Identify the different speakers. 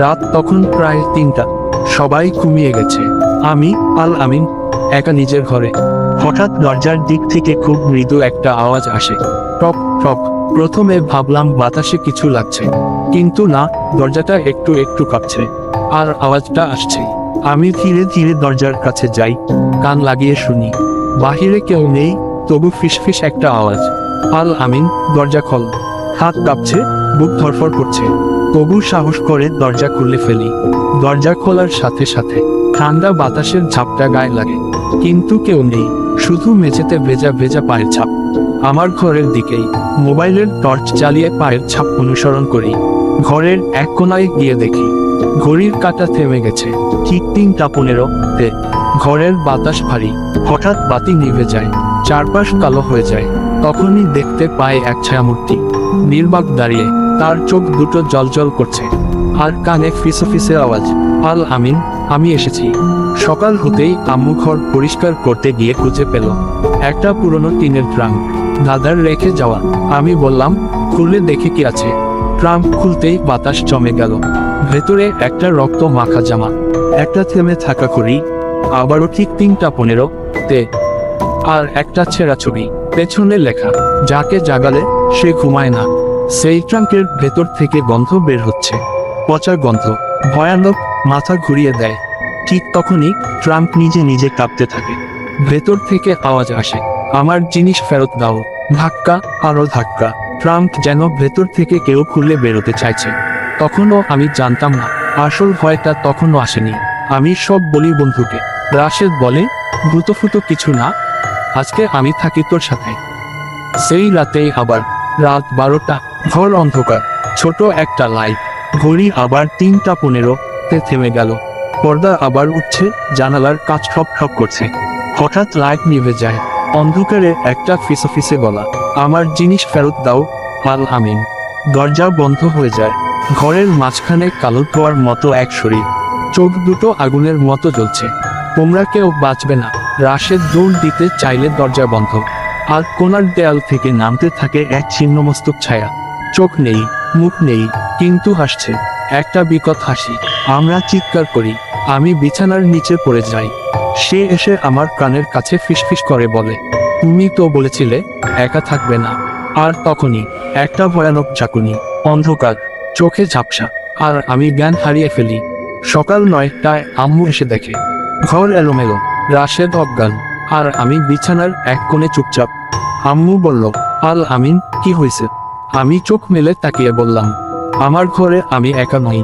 Speaker 1: রাত তখন প্রায় তিনটা। সবাই ঘুমিয়ে গেছে। আমি, আল আমিন, একা নিজের ঘরে। হঠাৎ দরজার দিক থেকে খুব মৃদু একটা আওয়াজ আসে। টপ টপ প্রথমে ভাবলাম বাতাসে কিছু লাগছে। কিন্তু না, দরজাটা একটু একটু কাঁপছে। আর আওয়াজটা আসছে। আমি ধীরে ধীরে দরজার কাছে যাই। কান লাগিয়ে শুনি। বাহিরে কেউ নেই, তবু ফিসফিস একটা আওয়াজ। আল আমিন, দরজা খোল। হাত কাঁপছে। বুক ধরফর করছে। তবু সাহস করে দরজা খুলে ফেলি। দরজা খোলার সাথে সাথে ঠান্ডা বাতাসের ঝাপটা গায়ে লাগে। কিন্তু কেউ নেই, শুধু মেঝেতে ভেজা ভেজা পায়ের ছাপ আমার ঘরের দিকেই মোবাইলের টর্চ জ্বালিয়ে পায়ের ছাপ অনুসরণ করি। ঘরের এক কোনায় গিয়ে দেখি, ঘড়ির কাঁটা থেমে গেছে। ঠিক তিনটা পনেরো তে ঘরের বাতাস ভারী। হঠাৎ বাতি নিভে যায়, চারপাশ কালো হয়ে যায়। তখনই দেখতে পায় এক ছায়ামূর্তি নির্বাক দাঁড়িয়ে তার চোখ দুটো জলজল করছে। আর কানে ফিসে ফিসে আওয়াজ, আল আমিন, আমি এসেছি। সকাল হতেই আম্মু ঘর পরিষ্কার করতে গিয়ে খুঁজে পেল একটা পুরনো টিনের ট্রাঙ্ক। দাদার রেখে যাওয়া। আমি বললাম খুললে দেখে কি আছে। ট্রাঙ্ক খুলতেই বাতাস জমে গেল। ভেতরে একটা রক্ত মাখা জামা, একটা থেমে থাকা করি আবারও ঠিক তিনটা পনেরো তে, আর একটা ছেঁড়া ছবি, পেছনে লেখা, যাকে জাগালে সে ঘুমায় না। সেই ট্রাঙ্কের ভেতর থেকে গন্ধ বের হচ্ছে। পচা গন্ধ, ভয়ানক মাথা ঘুরিয়ে দেয়। ঠিক তখনই ট্রাম্প নিজে নিজে কাঁপতে থাকে। ভেতর থেকে আওয়াজ আসে, আমার জিনিস ফেরত দাও। ধাক্কা, আরও ধাক্কা। ট্রাম্প যেন ভেতর থেকে কেউ খুলে বেরোতে চাইছে। তখনও আমি জানতাম না, আসল ভয়টা তখনও আসেনি। আমি সব বলি বন্ধুকে, রাশেদ বলে, ভূতফুতো কিছু না, আজকে আমি থাকি তোর সাথে। সেই রাতেই আবার রাত বারোটা, ঘর অন্ধকার। ছোট একটা লাইট। ঘড়ি আবার তিনটা পনেরো তে থেমে গেল। পর্দা আবার উঠছে, জানালার কাজ ঠপ ঠপ করছে। হঠাৎ লাইট নিভে যায়। অন্ধকারে একটা ফিসে ফিসে গলা। আমার জিনিস ফেরত দাও, আল আমিন। দরজা বন্ধ হয়ে যায়। ঘরের মাঝখানে কালো ধোয়ার মতো এক শরীর। চোখ দুটো আগুনের মতো জ্বলছে। তোমরা কেউ বাঁচবে না। রাশেদ দৌড় দিতে চাইলে দরজা বন্ধ। আর কোনার দেয়াল থেকে নামতে থাকে এক ছিন্নমস্তক ছায়া। চোখ নেই, মুখ নেই, কিন্তু হাসছে। একটা বিকট হাসি। আমরা চিৎকার করি, আমি বিছানার নিচে পড়ে যাই। সে এসে আমার কানের কাছে ফিসফিস করে বলে, তুমি তো বলেছিলে, একা থাকবে না। আর তখনই একটা ভয়ানক ঝাঁকুনি, অন্ধকার, চোখে ঝাপসা, আর আমি জ্ঞান হারিয়ে ফেলি। সকাল নয়টায় আম্মু এসে দেখে, ঘর এলোমেলো, রাশেদ অজ্ঞান, আর আমি বিছানার এক কোণে চুপচাপ। আম্মু বলল, আল আমিন, কি হয়েছে আমি চোখ মেলে তাকিয়ে বললাম, আমার ঘরে আমি একা নই।